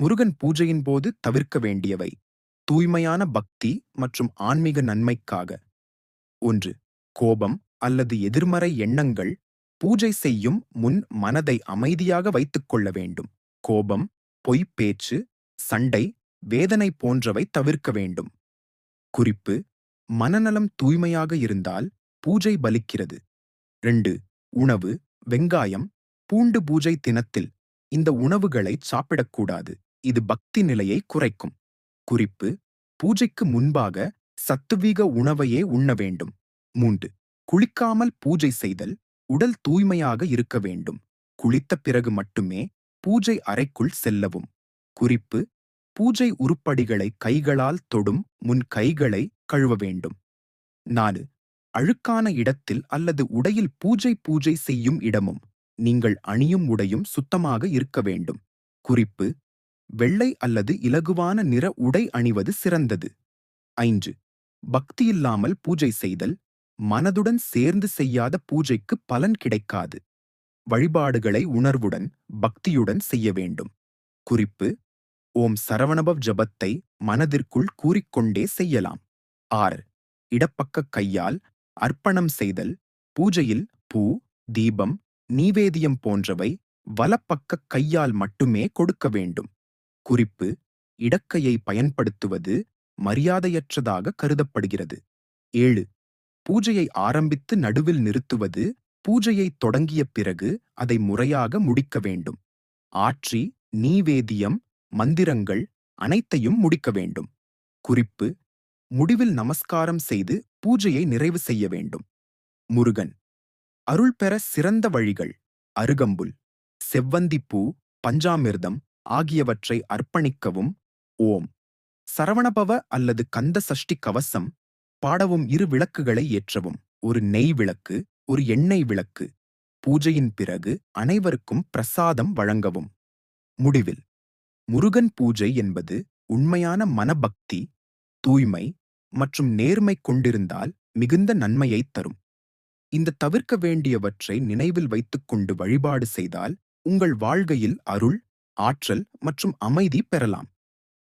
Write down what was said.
முருகன் பூஜையின் போது தவிர்க்க வேண்டியவை. தூய்மையான பக்தி மற்றும் ஆன்மீக நன்மைக்காக. ஒன்று கோபம் அல்லது எதிர்மறை எண்ணங்கள் பூஜை செய்யும் முன் மனதை அமைதியாக வைத்துக் கொள்ள வேண்டும். கோபம் பொய் பேச்சு சண்டை வேதனை போன்றவை தவிர்க்க வேண்டும். குறிப்பு மனநலம் தூய்மையாக இருந்தால் பூஜை பலிக்கிறது. ரெண்டு உணவு வெங்காயம் பூண்டு பூஜை தினத்தில் இந்த உணவுகளை சாப்பிடக்கூடாது. இது பக்தி நிலையை குறைக்கும். குறிப்பு பூஜைக்கு முன்பாக சத்துவீக உணவையே உண்ண வேண்டும். மூன்று குளிக்காமல் பூஜை செய்தல் உடல் தூய்மையாக இருக்க வேண்டும். குளித்த பிறகு மட்டுமே பூஜை அறைக்குள் செல்லவும். குறிப்பு பூஜை உருப்படிகளை கைகளால் தொடும் முன் கைகளை கழுவ வேண்டும். நாலு அழுக்கான இடத்தில் அல்லது உடையில் பூஜை பூஜை செய்யும் இடமும் நீங்கள் அணியும் உடையும் சுத்தமாக இருக்க வேண்டும். குறிப்பு வெள்ளை அல்லது இலகுவான நிற உடை அணிவது சிறந்தது. ஐந்து பக்தியில்லாமல் பூஜை செய்தல் மனதுடன் சேர்ந்து செய்யாத பூஜைக்கு பலன் கிடைக்காது. வழிபாடுகளை உணர்வுடன் பக்தியுடன் செய்ய வேண்டும். குறிப்பு ஓம் சரவணபவ் ஜபத்தை மனதிற்குள் கூறிக்கொண்டே செய்யலாம். ஆறு இடப்பக்க கையால் அர்ப்பணம் செய்தல் பூஜையில் பூ தீபம் நீவேதியம் போன்றவை வலப்பக்க கையால் மட்டுமே கொடுக்க வேண்டும். குறிப்பு இடக்கையை பயன்படுத்துவது மரியாதையற்றதாக கருதப்படுகிறது. ஏழு பூஜையை ஆரம்பித்து நடுவில் நிறுத்துவது பூஜையை தொடங்கிய பிறகு அதை முறையாக முடிக்க வேண்டும். ஆற்றி நீவேதியம் மந்திரங்கள் அனைத்தையும் முடிக்க வேண்டும். குறிப்பு முடிவில் நமஸ்காரம் செய்து பூஜையை நிறைவு செய்ய வேண்டும். முருகன் அருள் பெற சிறந்த வழிகள் அருகம்புல் செவ்வந்திப்பூ பஞ்சாமிர்தம் ஆகியவற்றை அர்ப்பணிக்கவும். ஓம். சரவணபவ அல்லது கந்த சஷ்டி கவசம் பாடவும் இரு விளக்குகளை ஏற்றவும். ஒரு நெய் விளக்கு ஒரு எண்ணெய் விளக்கு. பூஜையின் பிறகு அனைவருக்கும் பிரசாதம் வழங்கவும். முடிவில். முருகன் பூஜை என்பது உண்மையான மனபக்தி தூய்மை மற்றும் நேர்மை கொண்டிருந்தால் மிகுந்த நன்மையைத் தரும். இந்த தவிர்க்க வேண்டியவற்றை நினைவில் வைத்துக்கொண்டு வழிபாடு செய்தால் உங்கள் வாழ்கையில் அருள் ஆற்றல் மற்றும் அமைதி பெறலாம்.